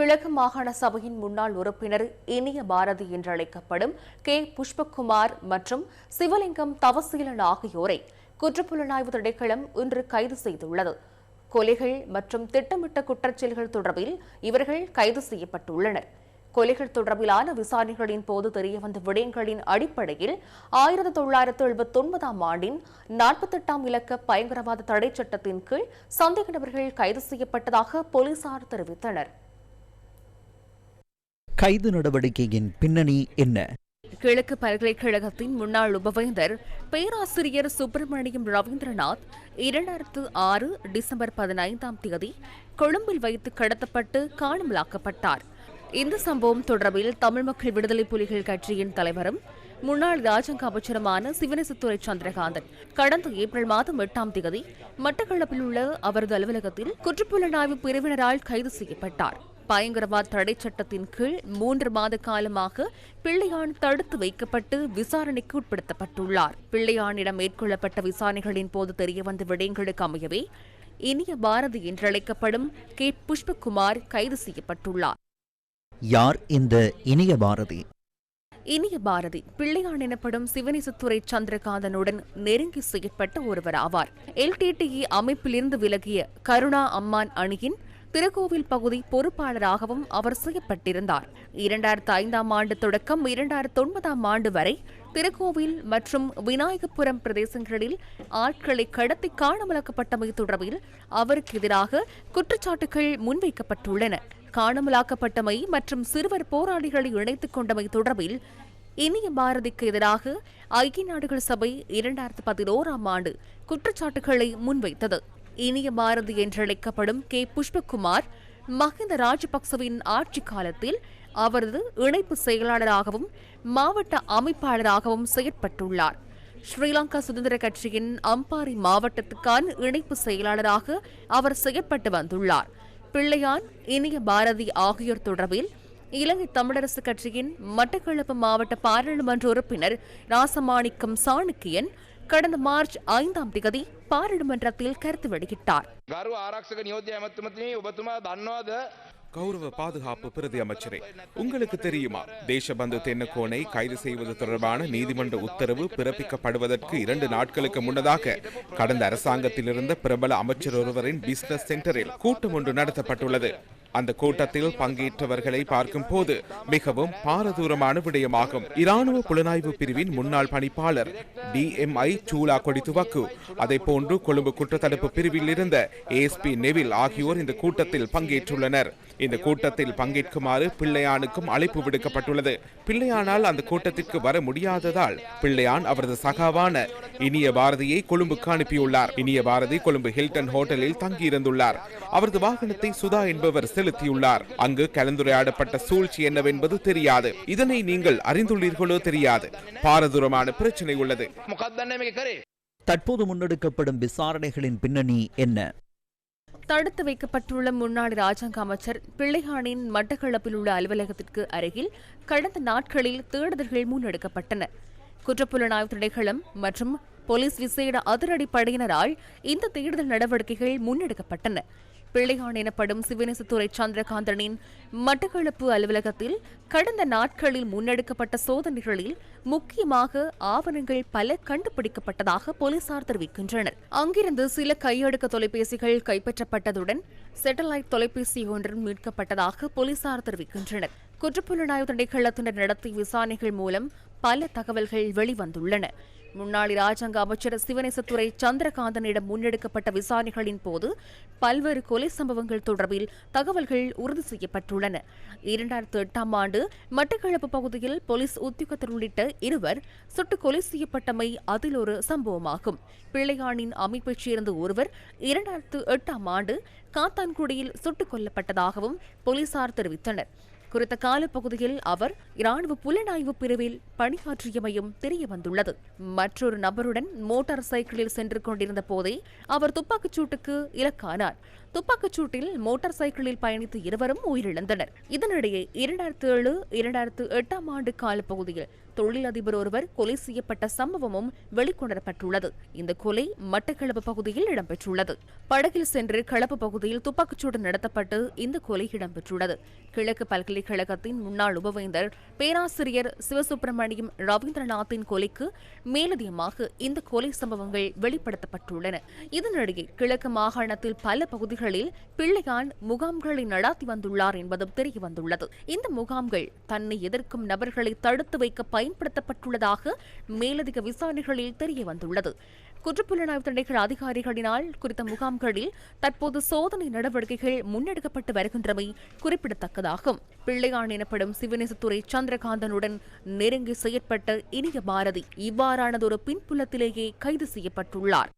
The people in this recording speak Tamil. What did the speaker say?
கிழக்கு மாகாண சபையின் முன்னாள் உறுப்பினர் இனிய பாரதி என்று அழைக்கப்படும் கே. புஷ்பகுமார் மற்றும் சிவலிங்கம் தவசீலன் ஆகியோரை குற்றப்புலனாய்வு திணைக்களம் இன்று கைது செய்துள்ளது. கொலைகள் மற்றும் திட்டமிட்ட குற்றச்செயல்கள் தொடர்பில் இவர்கள் கைது செய்யப்பட்டுள்ளனர். கொலைகள் தொடர்பிலான விசாரணைகளின் போது தெரியவந்த விடயங்களின் அடிப்படையில் ஆயிரத்தி தொள்ளாயிரத்து எழுபத்தி ஒன்பதாம் ஆண்டின் நாற்பத்தி எட்டாம் இலக்க பயங்கரவாத தடை சட்டத்தின் கீழ் சந்தேக நபர்கள் கைது செய்யப்பட்டதாக போலீசார் தெரிவித்தனர். கைது நடவடிக்கையின் பின்னணி என்ன? கிழக்கு பல்கலைக்கழகத்தின் முன்னாள் உபவேந்தர் பேராசிரியர் சுப்பிரமணியம் ரவீந்திரநாத் இரண்டாயிரத்து ஆறு டிசம்பர் பதினைந்தாம் தேதி கொழும்பில் வைத்து கடத்தப்பட்டு காணாமலாக்கப்பட்டார் இந்த சம்பவம் தொடர்பில் தமிழ் மக்கள் விடுதலை புலிகள் கட்சியின் தலைவரும் முன்னாள் ராஜாங்க அமைச்சருமான சிவனேசத்துறை சந்திரகாந்தன் கடந்த ஏப்ரல் மாதம் எட்டாம் தேதி மட்டக்களப்பில் உள்ள அவரது அலுவலகத்தில் குற்றப்புலனாய்வு பிரிவினரால் கைது செய்யப்பட்டார். பயங்கரவாத தடை சட்டத்தின் கீழ் மூன்று மாத காலமாக பிள்ளையான் தடுத்து வைக்கப்பட்டு விசாரணைக்கு உட்படுத்தப்பட்டுள்ளார். பிள்ளையானிடம் மேற்கொள்ளப்பட்ட விசாரணைகளின் போது தெரியவந்த விடயங்களுக்கு அமையவே இனிய பாரதி என்றழைக்கப்படும் கே. புஷ்பகுமார் கைது செய்யப்பட்டுள்ளார். யார் இந்த இனிய பாரதி? இனிய பாரதி பிள்ளையான் எனப்படும் சிவனேசத்துறை சந்திரகாந்தனுடன் நெருங்கி செயற்பட்ட ஒருவர் ஆவார். எல்டிடிஇ அமைப்பிலிருந்து விலகிய கருணா அம்மான் அணியின் திருக்கோவில் பகுதி பொறுப்பாளராகவும் அவர் செய்யப்பட்டிருந்தார் இரண்டாயிரத்து ஐந்தாம் ஆண்டு தொடக்கம் இரண்டாயிரத்து ஒன்பதாம் ஆண்டு வரை திருக்கோவில் மற்றும் விநாயகபுரம் பிரதேசங்களில் ஆட்களை கடத்தி காணாமலாக்கப்பட்டமை தொடர்பில் அவருக்கு எதிராக குற்றச்சாட்டுகள் முன்வைக்கப்பட்டுள்ளன. காணாமலாக்கப்பட்டமை மற்றும் சிறுவர் போராளிகளை இணைத்துக் கொண்டமை தொடர்பில் இனிய பாரதிக்கு எதிராக ஐக்கிய நாடுகள் சபை இரண்டாயிரத்து பதினோராம் ஆண்டு குற்றச்சாட்டுகளை முன்வைத்தது. இனிய பாரதி என்றழைக்கப்படும் கே. புஷ்பகுமார் மஹிந்த ராஜபக்சவின் ஆட்சி காலத்தில் அவரது இணைப்பு செயலாளராகவும் மாவட்ட அமைப்பாளராகவும் செயற்பட்டுள்ளார். ஸ்ரீலங்கா சுதந்திர கட்சியின் அம்பாரி மாவட்டத்துக்கான இணைப்பு செயலாளராக அவர் செயற்பட்டு வந்துள்ளார். பிள்ளையான் இனிய பாரதி ஆகியோர் தொடர்பில் இலங்கை தமிழரசு கட்சியின் மட்டக்களப்பு மாவட்ட பாராளுமன்ற உறுப்பினர் ராசமாணிக்கம் சாணுக்கியன் கடந்த மார்ச் ஐந்தாம் திகதி பாராளுமன்றத்தில் கருத்து வெளியிட்டார். கௌரவ பாதுகாப்பு பிரதி அமைச்சரே உங்களுக்கு தெரியுமா? தேசபந்து தென்னக்கோனை கைது செய்வது தொடர்பான நீதிமன்ற உத்தரவு பிறப்பிக்கப்படுவதற்கு இரண்டு நாட்களுக்கு முன்னதாக கடந்த அரசாங்கத்தில் இருந்த பிரபல அமைச்சர் ஒருவரின் பிசினஸ் சென்டரில் கூட்டம் ஒன்று நடத்தப்பட்டுள்ளது. அந்த கூட்டத்தில் பங்கேற்றவர்களை பார்க்கும் போது மிகவும் பாரதூரமான விடயமாகும். இராணுவ புலனாய்வு பிரிவின் முன்னாள் பணிப்பாளர் டிஎம்ஐ சூலா கொடித்துவக்கு அதை போன்று கொழும்பு குற்றத்தடுப்பு பிரிவில் இருந்த ஏஎஸ்பி நெவில் ஆகியோர் இந்த கூட்டத்தில் பங்கேற்றுள்ளனர். இந்த கூட்டத்தில் பங்கேற்குமாறு பிள்ளையானுக்கும் அழைப்பு விடுக்கப்பட்டுள்ளது. பிள்ளையானால் அந்த கூட்டத்திற்கு வர முடியாததால் பிள்ளையான் அவரது சகாவான இனிய பாரதியை கொழும்புக்கு அனுப்பியுள்ளார். இனிய பாரதி கொழும்பு ஹில்டன் ஹோட்டலில் தங்கியிருந்துள்ளார். அவரது வாகனத்தை சுதா என்பவர் செலுத்தியுள்ளார். அங்கு கலந்துரையாடப்பட்ட சூழ்ச்சி என்னவென்பது தெரியாது. இதனை நீங்கள் அறிந்துள்ளீர்களோ தெரியாது. பாரதூரமான பிரச்சனை உள்ளது. தற்போது முன்னெடுக்கப்படும் விசாரணைகளின் பின்னணி என்ன? தடுத்து வைக்கப்பட்டுள்ள முன்னாள் ராஜாங்க அமைச்சர் பிள்ளைகானின் மட்டக்களப்பில் உள்ள அலுவலகத்திற்கு அருகில் கடந்த நாட்களில் தேடுதல்கள் முன்னெடுக்கப்பட்டன. குற்றப்புலனாய்வு திணைக்களம் மற்றும் போலீஸ் விசேட அதிரடி படையினரால் இந்த தேடுதல் நடவடிக்கைகள் முன்னெடுக்கப்பட்டன. பிள்ளையான் எனப்படும் சிவனேசத்துறை சந்திரகாந்தனின் மட்டக்களப்பு அலுவலகத்தில் கடந்த நாட்களில் முன்னெடுக்கப்பட்ட சோதனைகளில் முக்கியமாக ஆவணங்கள் பல கண்டுபிடிக்கப்பட்டதாக போலீசார் தெரிவிக்கின்றனர். அங்கிருந்து சில கையடக்க தொலைபேசிகள் கைப்பற்றப்பட்டதுடன் சேட்டலைட் தொலைபேசி ஒன்றும் மீட்கப்பட்டதாக போலீசார் தெரிவிக்கின்றனர். குற்றப்புலனாய்வு திணைக்களத்தினர் நடத்திய விசாரணைகள் மூலம் பல தகவல்கள் வெளிவந்துள்ளன. முன்னாள் இராஜாங்க அமைச்சர் சிவனேசத்துறை சந்திரகாந்தனிடம் முன்னெடுக்கப்பட்ட விசாரணைகளின் போது பல்வேறு கொலை சம்பவங்கள் தொடர்பில் தகவல்கள் உறுதி செய்யப்பட்டுள்ளன. இரண்டாயிரத்து எட்டாம் ஆண்டு மட்டக்களப்பு பகுதியில் போலீஸ் உத்தியோகத்தர் உள்ளிட்ட இருவர் சுட்டுக் கொலை செய்யப்பட்டமை அதில் ஒரு சம்பவமாகும். பிள்ளையானின் அமைப்பைச் சேர்ந்த ஒருவர் இரண்டாயிரத்து எட்டாம் ஆண்டு காத்தான்குடியில் சுட்டுக் கொல்லப்பட்டதாகவும் போலீசார் தெரிவித்தனர். குறித்த காலப்பகுதியில் அவர் இராணுவ புலனாய்வு பிரிவில் பணியாற்றியமையும் தெரியவந்துள்ளது. மற்றொரு நபருடன் மோட்டார் சைக்கிளில் சென்று கொண்டிருந்த போதே அவர் துப்பாக்கிச் சூட்டுக்கு இலக்கானார். துப்பாக்கிச் சூட்டில் மோட்டார் சைக்கிளில் பயணித்த இருவரும் உயிரிழந்தனர். இதனிடையே இரண்டாயிரத்து ஏழு இரண்டாயிரத்து எட்டாம் ஆண்டு காலப்பகுதியில் தொழிலதிபர் ஒருவர் கொலை செய்யப்பட்ட சம்பவமும் வெளிக்கொணரப்பட்டுள்ளது. இந்த கொலை மட்டக்களப்பு பகுதியில் இடம்பெற்றுள்ளது. படகில் சென்று களப்பு பகுதியில் துப்பாக்கிச்சூடு நடத்தப்பட்டு இந்த கொலை இடம்பெற்றுள்ளது. கிழக்கு பல்கலைக்கழகத்தின் முன்னாள் உபவேந்தர் பேராசிரியர் சிவசுப்பிரமணியம் ரவீந்திரநாத்தின் கொலைக்கு மேலதிகமாக இந்த கொலை சம்பவங்கள் வெளிப்படுத்தப்பட்டுள்ளன. இதனிடையே கிழக்கு மாகாணத்தில் பல பகுதிகளில் பிள்ளையான் முகாம்களை நடாத்தி வந்துள்ளார் என்பதும் தெரியவந்துள்ளது. இந்த முகாம்கள் தன்னை எதிர்க்கும் நபர்களை தடுத்து வைக்க பயன்படுத்தப்பட்டுள்ளதாக மேலதிக விசாரணைகளில் தெரியவந்துள்ளது. குற்றப்புலனாய்வு தடைகள் அதிகாரிகளினால் குறித்த முகாம்களில் தற்போது சோதனை நடவடிக்கைகள் முன்னெடுக்கப்பட்டு வருகின்றமை குறிப்பிடத்தக்கதாகும். பிள்ளையான் எனப்படும் சிவநேசத்துறை சந்திரகாந்தனுடன் நெருங்கி செயற்பட்ட இனிய பாரதி இவ்வாறானதொரு பின்புலத்திலேயே கைது செய்யப்பட்டுள்ளார்.